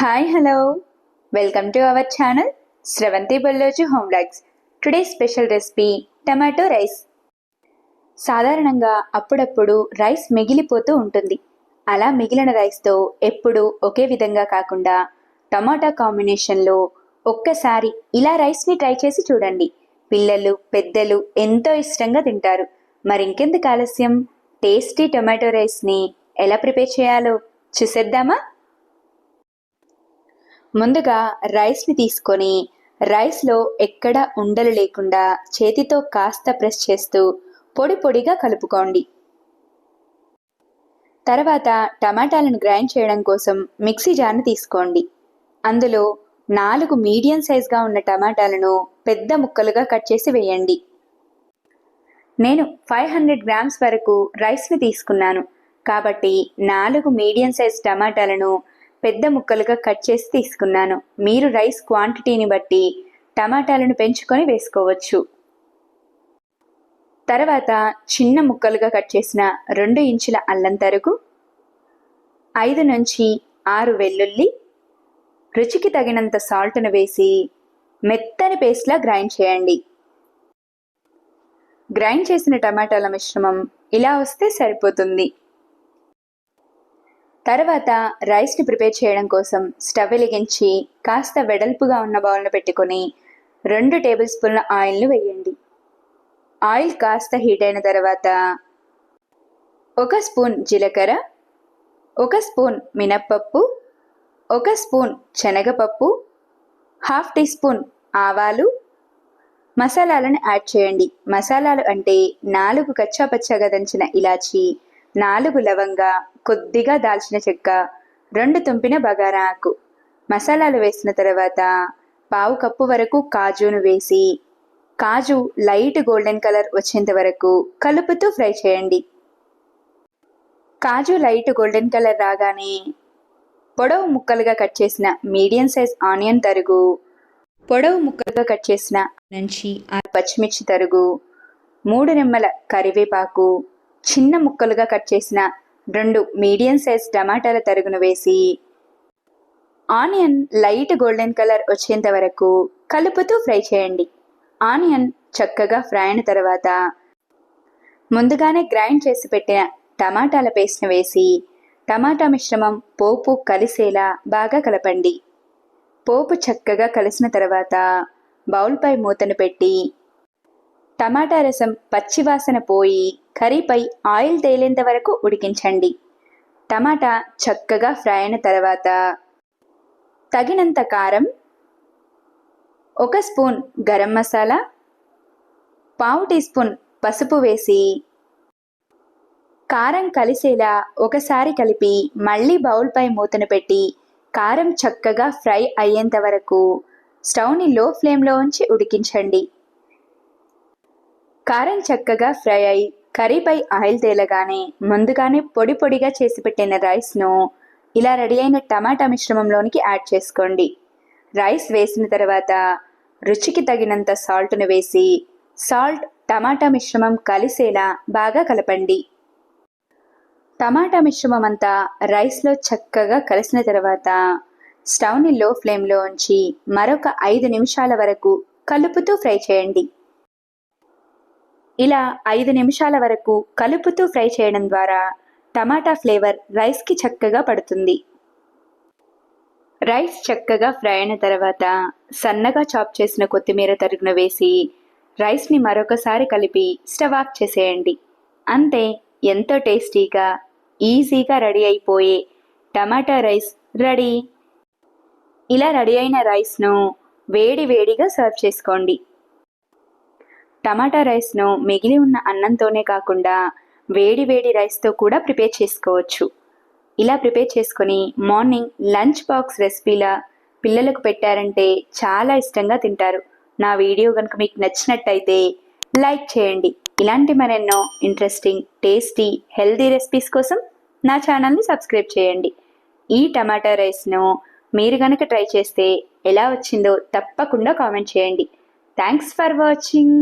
Hi hello welcome to our channel Sravanthi Balloju home logs today special recipe tomato rice సాధారణంగా అప్పుడప్పుడు rice మిగిలిపోతూ ఉంటుంది. అలా మిగిలిన రైస్తో ఎప్పుడూ ఒకే విధంగా కాకుండా టమాటా కాంబినేషన్లో ఒక్కసారి ఇలా రైస్ని ట్రై చేసి చూడండి. పిల్లలు పెద్దలు ఎంతో ఇష్టంగా తింటారు. మరింకెందుకు ఆలస్యం? టేస్టీ టొమాటో రైస్ని ఎలా ప్రిపేర్ చేయాలో చూసేద్దామా? ముందుగా రైస్ని తీసుకొని రైస్లో ఎక్కడ ఉండలు లేకుండా చేతితో కాస్త ప్రెస్ చేస్తూ పొడి పొడిగా కలుపుకోండి. తర్వాత టమాటాలను గ్రైండ్ చేయడం కోసం మిక్సీ జార్ని తీసుకోండి. అందులో నాలుగు మీడియం సైజ్గా ఉన్న టమాటాలను పెద్ద ముక్కలుగా కట్ చేసి వేయండి. నేను ఫైవ్ హండ్రెడ్ గ్రామ్స్ వరకు రైస్ని తీసుకున్నాను. కాబట్టి నాలుగు మీడియం సైజ్ టమాటాలను పెద్ద ముక్కలుగా కట్ చేసి తీసుకున్నాను. మీరు రైస్ క్వాంటిటీని బట్టి టమాటాలను పెంచుకొని వేసుకోవచ్చు. తర్వాత చిన్న ముక్కలుగా కట్ చేసిన రెండు ఇంచుల అల్లం తరుగు ఐదు నుంచి ఆరు వెల్లుల్లి రుచికి తగినంత సాల్ట్ను వేసి మెత్తని పేస్ట్లా గ్రైండ్ చేయండి. గ్రైండ్ చేసిన టమాటాల మిశ్రమం ఇలా వస్తే సరిపోతుంది. తర్వాత రైస్ని ప్రిపేర్ చేయడం కోసం స్టవ్ వెలిగించి కాస్త వెడల్పుగా ఉన్న బౌల్ను పెట్టుకొని రెండు టేబుల్ స్పూన్ల ఆయిల్ను వేయండి. ఆయిల్ కాస్త హీట్ అయిన తర్వాత ఒక స్పూన్ జీలకర్ర ఒక స్పూన్ మినప్పప్పు ఒక స్పూన్ శనగపప్పు హాఫ్ టీ స్పూన్ ఆవాలు. మసాలాలను యాడ్ చేయండి. మసాలాలు అంటే నాలుగు కచ్చాపచ్చాగా దంచిన ఇలాచి నాలుగు లవంగా కొద్దిగా దాల్చిన చెక్క రెండు తుంపిన బగారా ఆకు. మసాలాలు వేసిన తర్వాత పావు కప్పు వరకు కాజును వేసి కాజు లైట్ గోల్డెన్ కలర్ వచ్చేంత వరకు కలుపుతూ ఫ్రై చేయండి. కాజు లైట్ గోల్డెన్ కలర్ రాగానే పొడవు ముక్కలుగా కట్ చేసిన మీడియం సైజ్ ఆనియన్ తరుగు పొడవు ముక్కలుగా కట్ చేసిన నుంచి ఆ పచ్చిమిర్చి తరుగు మూడు నిమ్మల కరివేపాకు చిన్న ముక్కలుగా కట్ చేసిన రెండు మీడియం సైజ్ టమాటాల తరుగును వేసి ఆనియన్ లైట్ గోల్డెన్ కలర్ వచ్చేంత వరకు కలుపుతూ ఫ్రై చేయండి. ఆనియన్ చక్కగా ఫ్రై అయిన తర్వాత ముందుగానే గ్రైండ్ చేసి పెట్టిన టమాటాల పేస్ట్ను వేసి టమాటా మిశ్రమం పోపు కలిసేలా బాగా కలపండి. పోపు చక్కగా కలిసిన తర్వాత బౌల్పై మూతను పెట్టి టమాటా రసం పచ్చివాసన పోయి కర్రీపై ఆయిల్ తేలేంత వరకు ఉడికించండి. టమాటా చక్కగా ఫ్రై అయిన తర్వాత తగినంత కారం ఒక స్పూన్ గరం మసాలా పావు టీ స్పూన్ పసుపు వేసి కారం కలిసేలా ఒకసారి కలిపి మళ్ళీ బౌల్పై మూతను పెట్టి కారం చక్కగా ఫ్రై అయ్యేంత వరకు స్టవ్ని లో ఫ్లేమ్లో ఉంచి ఉడికించండి. కారం చక్కగా ఫ్రై అయి కర్రీపై ఆయిల్ తేలగానే ముందుగానే పొడి పొడిగా చేసి పెట్టిన రైస్ను ఇలా రెడీ అయిన టమాటా మిశ్రమంలోనికి యాడ్ చేసుకోండి. రైస్ వేసిన తర్వాత రుచికి తగినంత సాల్ట్ను వేసి సాల్ట్ టమాటా మిశ్రమం కలిసేలా బాగా కలపండి. టమాటా మిశ్రమం అంతా రైస్లో చక్కగా కలిసిన తర్వాత స్టవ్ని లో ఫ్లేమ్లో ఉంచి మరొక ఐదు నిమిషాల వరకు కలుపుతూ ఫ్రై చేయండి. ఇలా ఐదు నిమిషాల వరకు కలుపుతూ ఫ్రై చేయడం ద్వారా టమాటా ఫ్లేవర్ రైస్కి చక్కగా పడుతుంది. రైస్ చక్కగా ఫ్రై అయిన తర్వాత సన్నగా చాప్ చేసిన కొత్తిమీర తరుగున వేసి రైస్ని మరొకసారి కలిపి స్టవ్ ఆఫ్ చేసేయండి. అంతే ఎంతో టేస్టీగా ఈజీగా రెడీ అయిపోయే టమాటా రైస్ రెడీ. ఇలా రెడీ అయిన రైస్ను వేడి వేడిగా సర్వ్ చేసుకోండి. టమాటా రైస్ను మిగిలి ఉన్న అన్నంతోనే కాకుండా వేడి వేడి రైస్తో కూడా ప్రిపేర్ చేసుకోవచ్చు. ఇలా ప్రిపేర్ చేసుకొని మార్నింగ్ లంచ్ బాక్స్ రెసిపీలా పిల్లలకు పెట్టారంటే చాలా ఇష్టంగా తింటారు. నా వీడియో కనుక మీకు నచ్చినట్టయితే లైక్ చేయండి. ఇలాంటి మరెన్నో ఇంట్రెస్టింగ్ టేస్టీ హెల్దీ రెసిపీస్ కోసం నా ఛానల్ని సబ్స్క్రైబ్ చేయండి. ఈ టమాటా రైస్ను మీరు కనుక ట్రై చేస్తే ఎలా వచ్చిందో తప్పకుండా కామెంట్ చేయండి. Thanks for watching.